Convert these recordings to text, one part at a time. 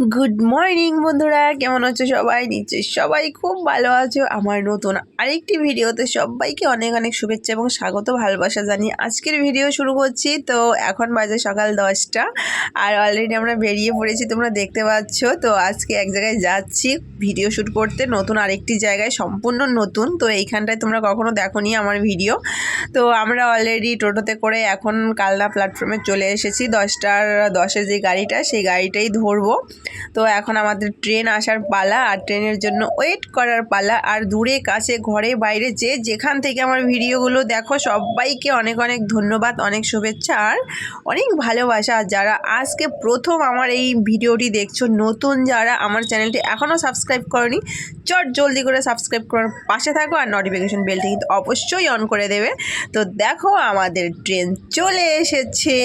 Good morning বন্ধুরা। কেমন আছো সবাই? নিশ্চয়ই সবাই খুব ভালো আছো। আমার নতুন আরেকটি ভিডিওতে সবাইকে অনেক অনেক শুভেচ্ছা এবং স্বাগত, ভালোবাসা জানিয়ে আজকের ভিডিও শুরু করছি। তো এখন বাজে সকাল দশটা আর অলরেডি আমরা বেরিয়ে পড়েছি, তোমরা দেখতে পাচ্ছ। তো আজকে এক জায়গায় যাচ্ছি ভিডিও শ্যুট করতে, নতুন আরেকটি জায়গায়, সম্পূর্ণ নতুন। তো এইখানটায় তোমরা কখনো দেখোনি আমার ভিডিও। তো আমরা অলরেডি টোটোতে করে এখন কালনা প্ল্যাটফর্মে চলে এসেছি। দশটার দশের যে গাড়িটা, সেই গাড়িটাই ধরবো। তো এখন আমাদের ট্রেন আসার পালা, আর ট্রেনের জন্য ওয়েট করার পালা, আর দূরে, কাছে, ঘরে, বাইরে যে যেখান থেকে আমার ভিডিওগুলো দেখো, সবাইকে অনেক অনেক ধন্যবাদ, অনেক শুভেচ্ছা, আর অনেক ভালোবাসা। যারা আজকে প্রথম আমার এই ভিডিওটি দেখছ, নতুন যারা আমার চ্যানেলটি এখনও সাবস্ক্রাইব করনি, চট জলদি করে সাবস্ক্রাইব করার পাশে থাকো, আর নোটিফিকেশন বেলটি কিন্তু অবশ্যই অন করে দেবে। তো দেখো আমাদের ট্রেন চলে এসেছে।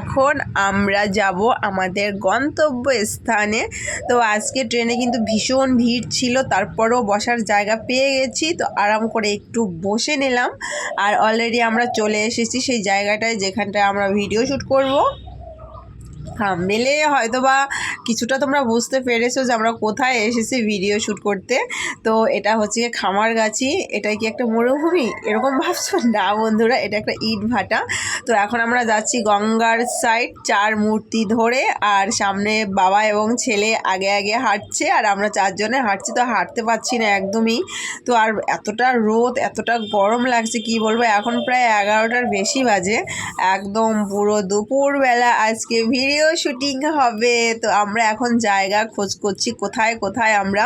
এখন আমরা যাব আমাদের গন্তব্য স্থানে। তো আজকে ট্রেনে কিন্তু ভীষণ ভিড় ছিল, তারপরেও বসার জায়গা পেয়ে গেছি। তো আরাম করে একটু বসে নিলাম। আর অলরেডি আমরা চলে এসেছি সেই জায়গাটায় যেখানটায় আমরা ভিডিও শ্যুট করব। থামনেলে হয়তো বা কিছুটা তোমরা বুঝতে পেরেছ যে আমরা কোথায় এসেছি ভিডিও শ্যুট করতে। তো এটা হচ্ছে গিয়ে খামারগাছি এটা কি একটা মরুভূমি? এরকম ভাবছ? না বন্ধুরা, এটা একটা ইট ভাটা। তো এখন আমরা যাচ্ছি গঙ্গার সাইড চার মূর্তি ধরে, আর সামনে বাবা এবং ছেলে আগে আগে হাঁটছে, আর আমরা চারজনে হাঁটছি, তো হাঁটতে পারছি না একদমই। তো আর এতটা রোদ, এতটা গরম লাগছে, কি বলব? এখন প্রায় এগারোটার বেশি বাজে। একদম পুরো দুপুরবেলা আজকে ভিডিও শুটিং হবে। তো আমরা এখন জায়গা খোঁজ করছি, কোথায় কোথায় আমরা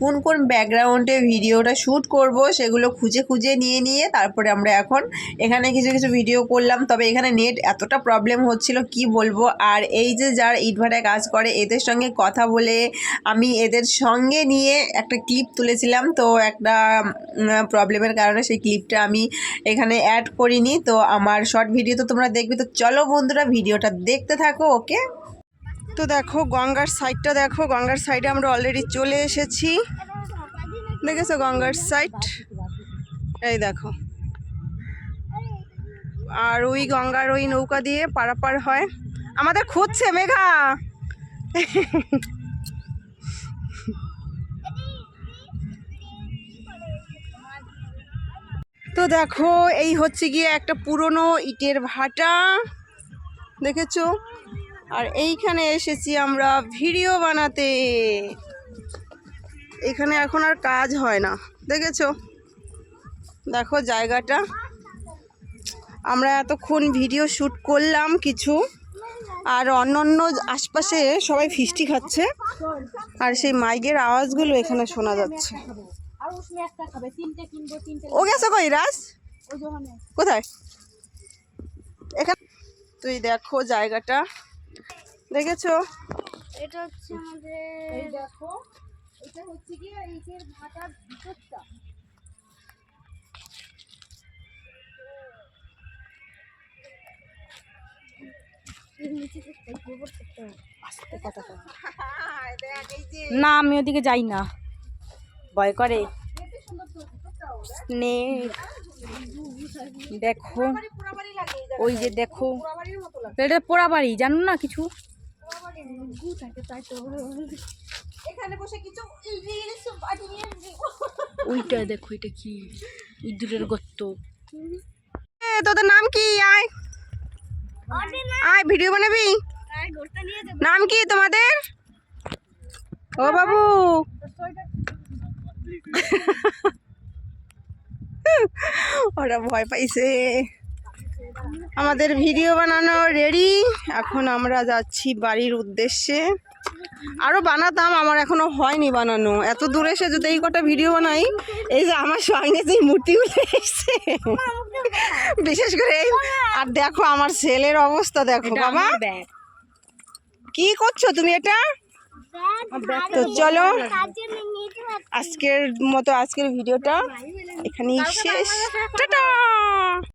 কোন কোন ব্যাকগ্রাউন্ডে ভিডিওটা শ্যুট করব, সেগুলো খুঁজে খুঁজে নিয়ে নিয়ে তারপরে আমরা এখন এখানে কিছু কিছু ভিডিও করলাম। তবে এখানে নেট এতটা প্রবলেম হচ্ছিল, কি বলব? আর এই যে যারা ইটভাটায় কাজ করে, এদের সঙ্গে কথা বলে আমি এদের সঙ্গে নিয়ে একটা ক্লিপ তুলেছিলাম। তো একটা প্রবলেমের কারণে সেই ক্লিপটা আমি এখানে অ্যাড করিনি। তো আমার শর্ট ভিডিও তো তোমরা দেখবে। তো চলো বন্ধুরা ভিডিওটা দেখতে থাকো। ওকে? তো দেখো, গঙ্গার সাইডটা দেখো। গঙ্গার সাইডে আমরা অলরেডি চলে এসেছি। দেখেছ গঙ্গার সাইড এই দেখো। আর ওই গঙ্গার ওই নৌকা দিয়ে পারাপার হয়। আমাদের খুঁজছে, মেঘা! তো দেখো, এই হচ্ছে গিয়ে একটা পুরনো ইটের ভাটা। দেখেছ? আর এইখানে এসেছি আমরা ভিডিও বানাতে। এখানে এখন আর কাজ হয় না, দেখেছ? দেখো জায়গাটা। আমরা এতক্ষণ ভিডিও শ্যুট করলাম কিছু, আর অন্য অন্য আশপাশে সবাই ফিস্টি খাচ্ছে, আর সেই মাইকের আওয়াজগুলো এখানে শোনা যাচ্ছে। ও গেছে কই রাস কোথায়? এখানে তুই দেখো জায়গাটা। দেখেছ? এটা হচ্ছে আমাদের এই দেখো এটা হচ্ছে কি এইটের ভাটার ভিতরটা। না আমি ওদিকে যাই না। ভয় করে। স্নেক দেখো। ওই যে দেখো। এটা পোড়া বাড়ি জানো না কিছু? এখানে বসে কিছু রিলস বানিয়ে ওইটা দেখো এটা কি? ইঁদুরের গর্ত। এ, তোদের নাম কি? আয়। আয় ভিডিও বানাবি? নাম কি তোমাদের? ও বাবু। ওরা ভয় পাইছে। আমাদের ভিডিও বানানো রেডি এখন আমরা যাচ্ছি বাড়ির উদ্দেশ্যে। আরও বানাতাম আমার এখনও হয়নি বানানো। এত দূরে এসে যদি এই কটা ভিডিও বানাই এই যে আমার সঙ্গে যে মূর্তিগুলো এসছে। বিশেষ করে আর দেখো আমার ছেলের অবস্থা দেখো বাবা। কি করছ তুমি এটা? তো চলো। আজকের মতো আজকের ভিডিওটা এখানেই শেষ। টাটা!